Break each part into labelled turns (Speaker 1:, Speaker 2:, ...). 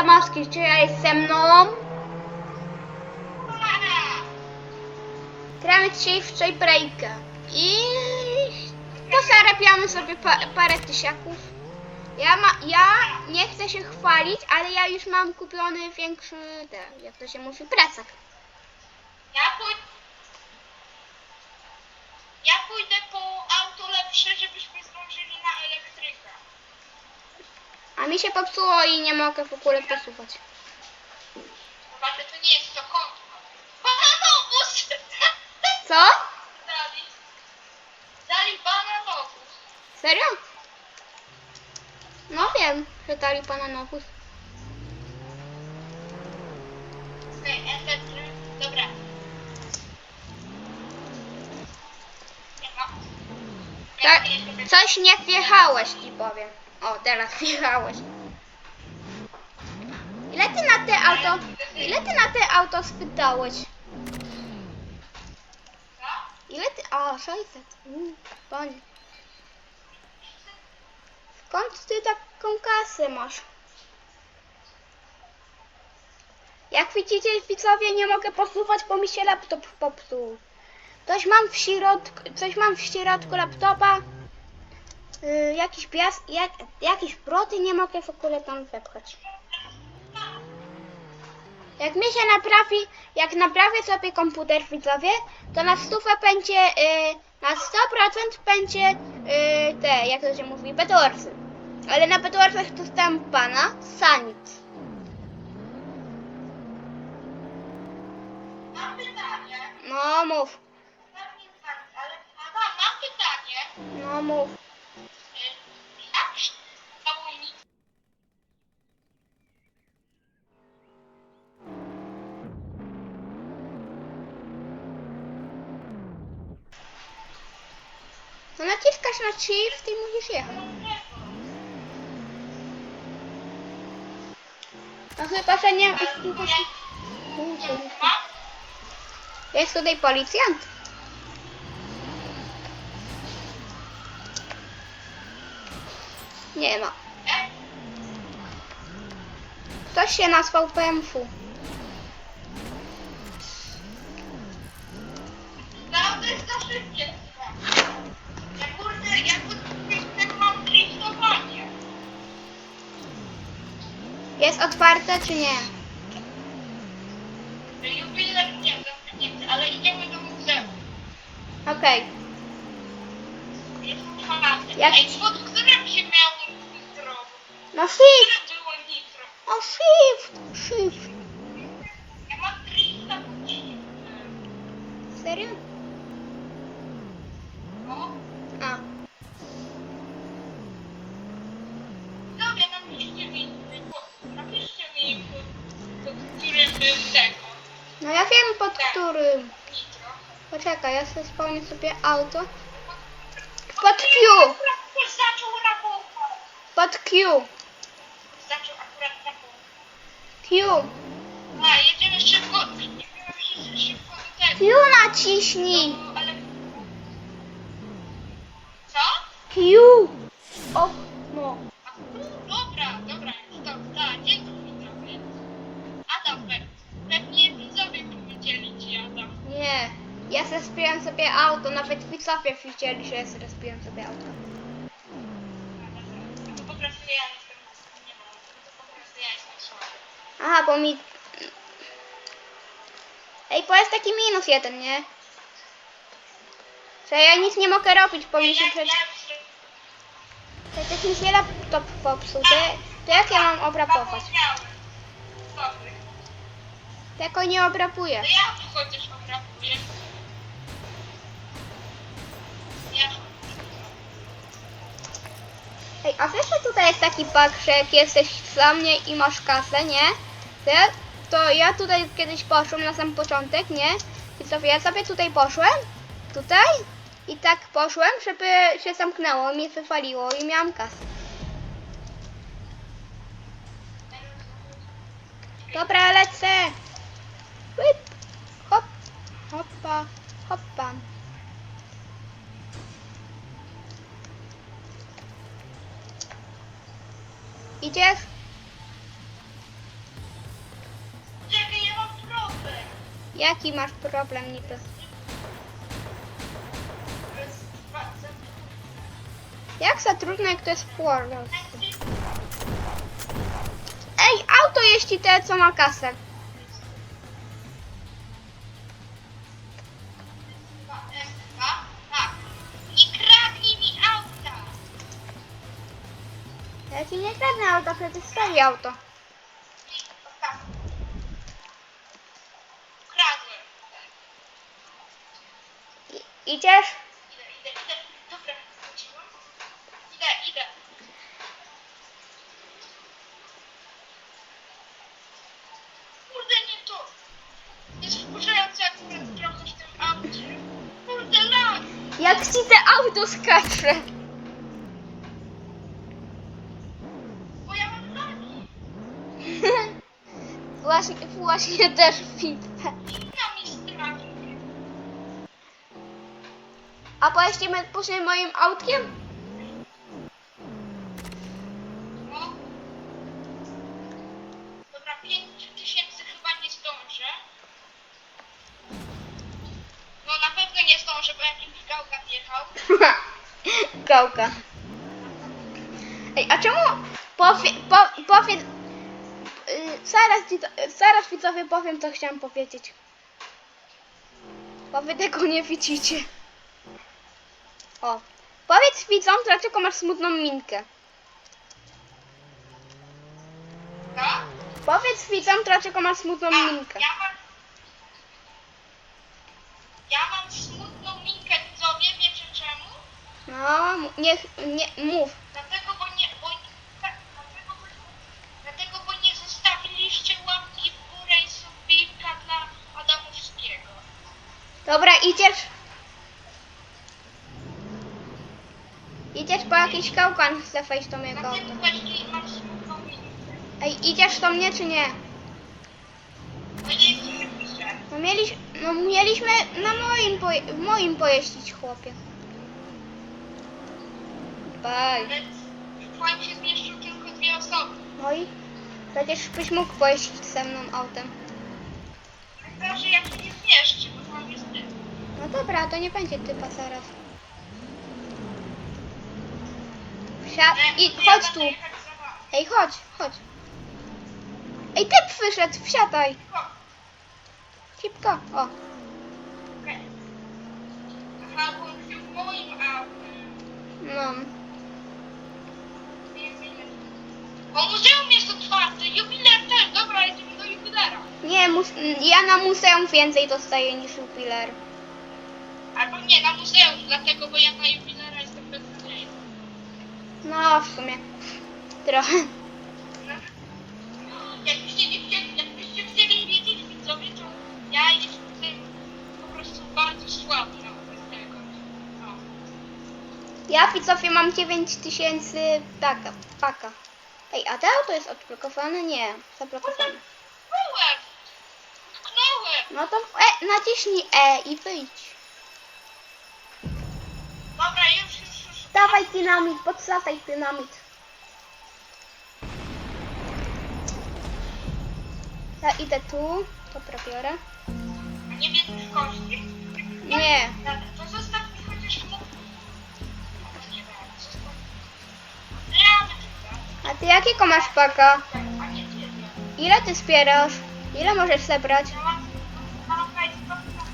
Speaker 1: Adamowski, czy jest ze mną? Gramy dzisiaj w Jailbreaka i posarapiamy sobie pa, parę tysiaków. Ja, ma, ja nie chcę się chwalić, ale ja już mam kupiony większy, ten, jak to się mówi, plecak.
Speaker 2: Ja pójdę... Ja pójdę po auto lepsze, zdążyli na elektryka.
Speaker 1: A mi się popsuło i nie mogę w ogóle posuwać.
Speaker 2: Chyba, to nie jest to konto. Bananobus!
Speaker 1: Co?
Speaker 2: Dali. Dali bananobus.
Speaker 1: Serio? No wiem, że dali pana nowus.
Speaker 2: Okej, elektryk. Dobra. Nie ma.
Speaker 1: Tak, coś nie wjechałeś, ci powiem. O, teraz wjechałeś. Ile ty na te auto, ile ty na te auto spytałeś? Ile ty, o, 600. Mm, panie. Skąd ty taką kasę masz? Jak widzicie, widzowie, nie mogę posuwać, bo mi się laptop popsuł. Coś mam w środku, coś mam w środku laptopa. Yy, jakiś pias, jak, jakiś i nie mogę w ogóle tam wepchać. Jak mi się naprawi, jak naprawię sobie komputer widzowie, to na stówę będzie, yy, na 100% będzie yy, te, jak to się mówi, Bedwarsy. Ale na Bedwarsach dostałem pana Sanit.
Speaker 2: Mam pytanie.
Speaker 1: No mów,
Speaker 2: mam pytanie.
Speaker 1: no mów.
Speaker 2: Y, Jak szałujnik
Speaker 1: No naciskasz na shift i musisz jechać. No chyba, że nie... Jest tutaj policjant. Nie ma. Ktoś się nazwał PMF.
Speaker 2: No, to jest za szybkie. Ja kurde, ja kurde, tak mam driftowanie.
Speaker 1: Jest otwarte czy nie?
Speaker 2: Jubiler nie, zamknięty, ale idziemy do muzeum.
Speaker 1: Okej.
Speaker 2: Jest otwarte.
Speaker 1: Jak-
Speaker 2: Ej, pod którym się miało nitro?
Speaker 1: No shift!
Speaker 2: Które było nitro?
Speaker 1: No shift! Shift!
Speaker 2: Ja mam 300 godzin.
Speaker 1: Serio?
Speaker 2: No,
Speaker 1: A.
Speaker 2: dobra, napiszcie mi, napiszcie mi, pod, pod którym był tego
Speaker 1: No ja wiem pod którym.
Speaker 2: nitro.
Speaker 1: Poczekaj, ja sobie spełnię sobie auto. Pod Q! Pod Q!
Speaker 2: Zaczął akurat rapować.
Speaker 1: Q!
Speaker 2: A, jedziemy szybko, jedziemy szybko do
Speaker 1: Q
Speaker 2: tego.
Speaker 1: naciśnij!
Speaker 2: No, ale... Co?
Speaker 1: Q! O, no.
Speaker 2: A, Dobra, dobra, stop, tak, dzięki widzowie. Adam, pe- pewnie widzowie powiedzieli ci, Adam.
Speaker 1: Nie. Ja zespiłem sobie auto, nawet widzowie widzieli, że ja zespiłem sobie auto.
Speaker 2: To po prostu ja jestem, nie mam, to po prostu ja jestem słaby.
Speaker 1: Aha, bo mi... Ej, bo jest taki minus jeden, nie? Że ja nic nie mogę robić, bo mi się przed... Przecież mi się laptop popsuł, to, to jak ja mam.
Speaker 2: Sorry.
Speaker 1: Tego nie obrabuję.
Speaker 2: To ja chociaż obrabuję.
Speaker 1: Ej, a wiesz, że tutaj jest taki bug, że jak jesteś dla mnie i masz kasę, nie? To ja, to ja tutaj kiedyś poszłem na sam początek, nie? I sobie ja sobie tutaj poszłem, tutaj i tak poszłem, żeby się zamknęło, mnie wywaliło i miałam kasę. Dobra, lecę. Łyp, hop, hoppa, hoppa. Idziesz? Czekaj, ja mam
Speaker 2: problem. Jaki masz problem,
Speaker 1: Jak za trudno, jak to jest
Speaker 2: w
Speaker 1: Ej, auto jeździ te, co ma kasę. Kradnę auta, przecież stoi auto.
Speaker 2: Kradłem.
Speaker 1: I, idziesz?
Speaker 2: Idę, idę, idę. Dobra, wróciłam. Idę, idę. Kurde, nie to. Jest wkurzające akurat trochę w tym aucie. Kurde, lag.
Speaker 1: Jak ci te auto skacze?
Speaker 2: Bo ja mam lagi.
Speaker 1: Właśnie, właśnie też widzę. A pojeździmy później moim autkiem?
Speaker 2: No. Dobra, 5 tysięcy chyba nie zdążę. No na pewno nie zdążę, bo jakiś.
Speaker 1: Gałka. Ej, a czemu powie, po, powie, y, zaraz, ci to, zaraz widzowie powiem, co chciałam powiedzieć. Bo wy tego nie widzicie. O, powiedz widzom, dlaczego masz smutną minkę.
Speaker 2: Tak?
Speaker 1: Powiedz widzom, dlaczego masz smutną
Speaker 2: A,
Speaker 1: minkę.
Speaker 2: ja mam... Ja mam smutną minkę, widzowie, wiecie czemu?
Speaker 1: No, niech, nie, mów.
Speaker 2: Dlatego,
Speaker 1: Dobra, idziesz? Idziesz po jakiś kałkan, chcę wejść do mojego
Speaker 2: minkę.
Speaker 1: Ej, idziesz do mnie czy nie?
Speaker 2: Pisze.
Speaker 1: No, mieliś, no mieliśmy na moim, poje, w moim pojeździć, chłopie. Baj.
Speaker 2: Ale w twoim się zmieszczą tylko dwie osoby.
Speaker 1: No i przecież byś mógł pojeździć ze mną autem.
Speaker 2: Chyba, że ja się nie zmieszczę, bo tam jest.
Speaker 1: No dobra, to nie będzie typa zaraz. Wsia i chodź tu. Ej, chodź, chodź. Ej, typ wyszedł, wsiadaj. Szybko. O, no.
Speaker 2: Bo muzeum jest otwarte, jubiler też, dobra, jedziemy do jubilera.
Speaker 1: Nie, mus ja na muzeum więcej dostaję niż jubiler.
Speaker 2: Albo nie, na muzeum, dlatego, bo ja na jubilera jestem beznadziejny.
Speaker 1: No, w sumie. Trochę.
Speaker 2: No, Jakbyście nie chcieli, jakbyście chcieli wiedzieć widzowie, to ja jestem po prostu bardzo słaby na tego. No.
Speaker 1: Ja widzowie mam 9000 paka. paka. Ej, a to auto jest odblokowane? Nie, zablokowane.
Speaker 2: Tknąłem! Tknąłem!
Speaker 1: No to e, naciśnij E i wyjdź.
Speaker 2: Dobra, już, już, już.
Speaker 1: Dawaj dynamit, podsadaj dynamit. Ja idę tu, dobra biorę.
Speaker 2: A nie bierzesz kości?
Speaker 1: Nie.
Speaker 2: Dobra, to zostaw mi chociaż mu... Nie wiem, zostaw. Ja bym
Speaker 1: A ty jakiego masz paka?
Speaker 2: A nie wiem.
Speaker 1: Ile ty zbierasz? Ile możesz zebrać?
Speaker 2: Ja mam... Mam Facebooka,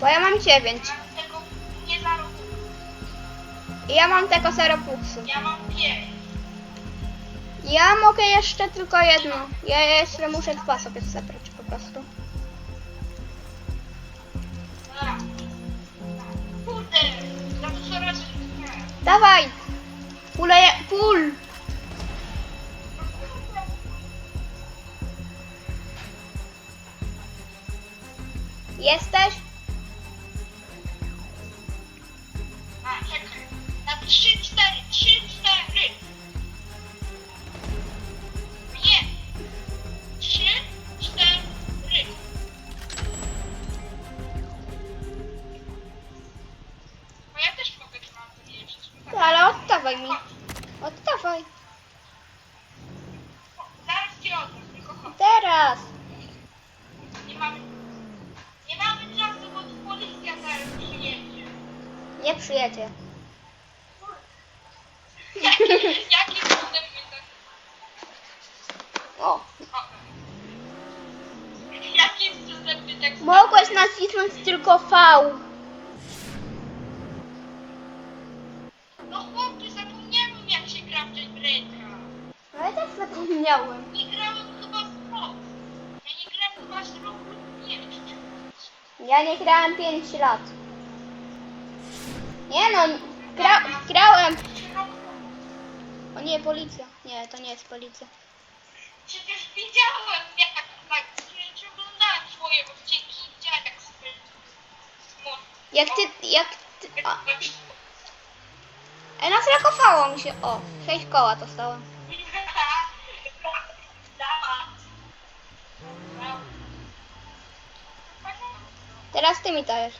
Speaker 1: Bo ja mam 9. ja mam tego seropuksu.
Speaker 2: Ja mam pięć.
Speaker 1: Ja mogę jeszcze tylko jedno. Ja jeszcze muszę dwa sobie zebrać po prostu.
Speaker 2: Dobra. Kurde, za dużo razy nie.
Speaker 1: Dawaj! Pule, pól! Jesteś?
Speaker 2: Nie
Speaker 1: przyjedzie.
Speaker 2: Jaki, jaki cudem mnie tak...
Speaker 1: O,
Speaker 2: O. Jakim cudem mnie tak...
Speaker 1: mogłeś nacisnąć tylko V.
Speaker 2: No chłopie, zapomniałem jak się gra w jailbreaka.
Speaker 1: Ale też zapomniałem.
Speaker 2: Nie grałem chyba z rok. Ja nie grałem chyba z rok lub pięć.
Speaker 1: Ja nie grałem 5 lat. Nie no, gra, grałem. O nie, policja. Nie, to nie jest policja.
Speaker 2: Przecież widziałem, jak tak, przecież oglądałem twoje odcinki i widziałem jak sobie.
Speaker 1: Jak ty, jak ty... A, e, nasrakowało mi się. O, 6 koła dostałem. Teraz ty mi dajesz.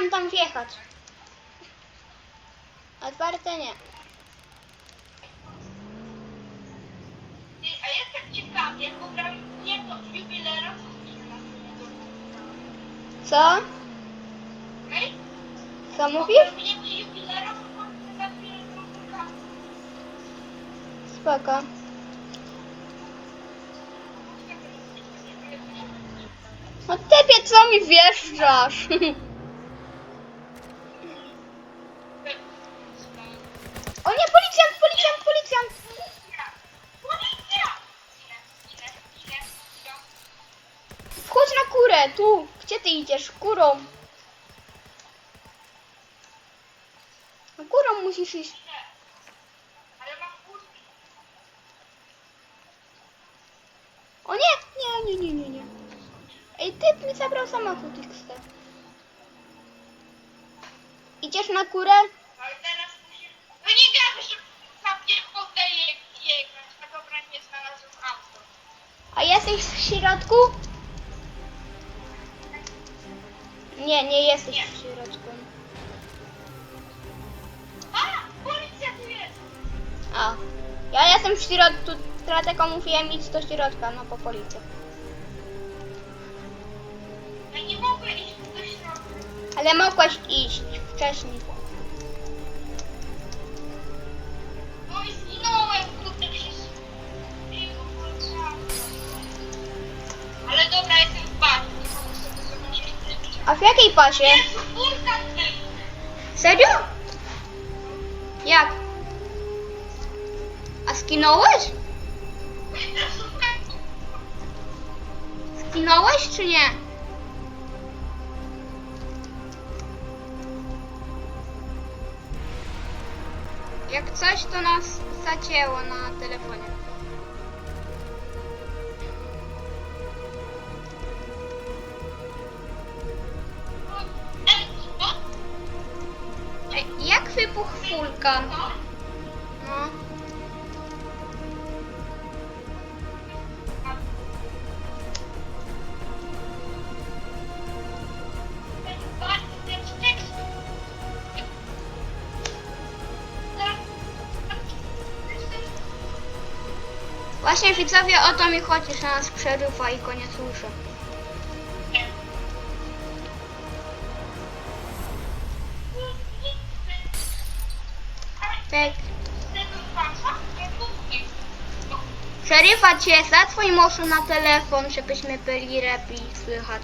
Speaker 1: Chciałem tam wjechać. Otwarte nie.
Speaker 2: A jest tak ciekawie, bo grałem jedno jubilera,
Speaker 1: Co? Co mówisz? Spoko. No typie, co mi wjeżdżasz? Na kurą musisz iść.
Speaker 2: Ale mam kurtkę.
Speaker 1: O nie, nie, nie, nie, nie, nie. Ej, typ mi zabrał samochód XT. Idziesz na?
Speaker 2: Ale teraz musimy... No nie sobie jechać. A dobra, nie znalazłem auto.
Speaker 1: A jesteś w środku? Nie, nie jesteś w środku. Ja jestem w środku, dlatego mówiłem idź do środka, no po policję.
Speaker 2: Ja nie mogę iść do środka.
Speaker 1: Ale mogłaś iść wcześniej.
Speaker 2: Oj, zginąłem, kurde, przez... Ale dobra, jestem w zdjęcia.
Speaker 1: A w jakiej pasie? Serio? Jak? Skinąłeś? Skinąłeś czy nie? Jak coś, to nas zacięło na telefonie.
Speaker 2: Ej,
Speaker 1: jak wybuchł wulkan? Właśnie widzowie, o to mi chodzi, że nas przerywa i koniec słyszę. Tak. Przerywa cię, zadzwoń może na telefon, żebyśmy byli lepiej słychać.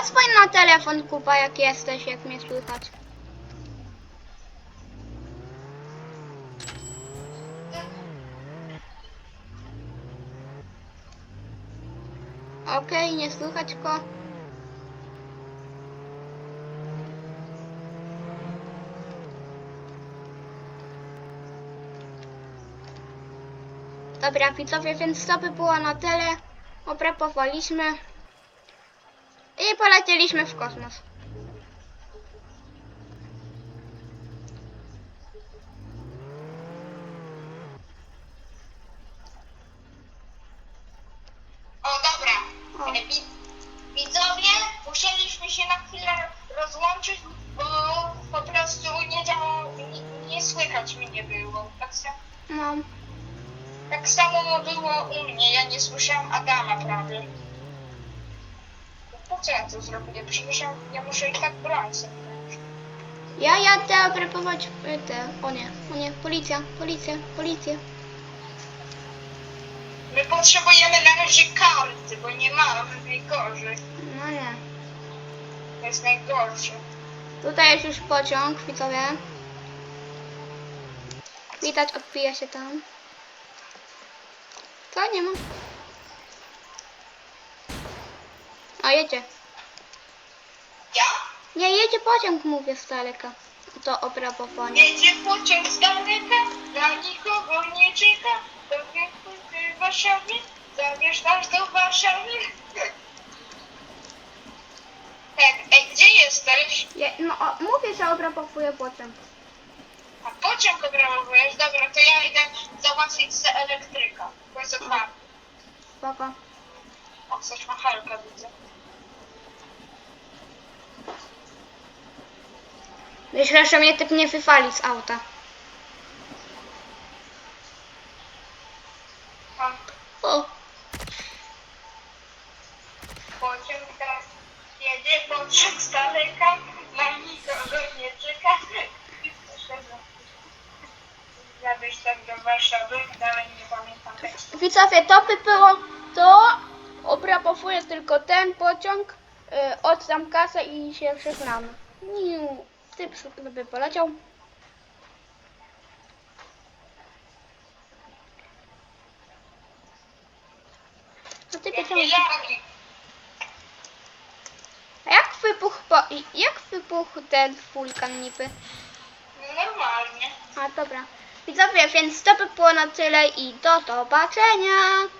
Speaker 1: Zadzwoń na telefon, Kuba, jak jesteś, jak mnie słychać. Okej, nie słychać go. Dobra, widzowie, więc to by było na tyle. Oprapowaliśmy. I polecieliśmy w kosmos.
Speaker 2: O, dobra.
Speaker 1: O.
Speaker 2: E, wi- Widzowie, musieliśmy się na chwilę rozłączyć, bo po prostu nie działało, nie, nie słychać mnie było. Tak, sa-
Speaker 1: No,
Speaker 2: tak samo było u mnie, ja nie słyszałam Adama prawie. Po co ja to zrobię? Przecież ja, ja muszę i tak brać
Speaker 1: ja jadę obrapować y, te. O nie, o nie, policja, policja, policja.
Speaker 2: My potrzebujemy na razie karty, bo nie mamy najgorzej.
Speaker 1: No nie.
Speaker 2: To jest najgorsze.
Speaker 1: Tutaj jest już pociąg, widzowie. Widać, odbija się tam. Co? Nie ma? O, jedzie.
Speaker 2: Ja?
Speaker 1: Nie, jedzie pociąg, mówię z daleka. To obrabowanie.
Speaker 2: Jedzie pociąg z daleka, dla nikogo nie czeka. Do w Warszawie, zabierz nas do Warszawy. Tak, ej, gdzie jesteś?
Speaker 1: Je, no, o, mówię, że obrabowuje pociąg.
Speaker 2: A pociąg obramowujesz? Dobra, to ja idę załatwić se elektryka. Bo jest otwarty.
Speaker 1: Spoko.
Speaker 2: O, coś ma helkę, widzę.
Speaker 1: Myślę, że mnie typ nie wywali z auta.
Speaker 2: A,
Speaker 1: O,
Speaker 2: pociąg teraz jedzie, pociąg z daleka, na nikogo nie czeka. Tak do Warszawy, dalej nie pamiętam tekstu.
Speaker 1: widzowie, to by było. Obrabowuje tylko ten pociąg. Yy, oddam kasę i się żegnamy. Niu, typ by poleciał. No ty
Speaker 2: Jak
Speaker 1: pytał,
Speaker 2: nie lagi.
Speaker 1: a jak wybuchł, po, jak wybuchł ten wulkan niby?
Speaker 2: Normalnie.
Speaker 1: A dobra. Widzowie, więc to by było na tyle i do zobaczenia.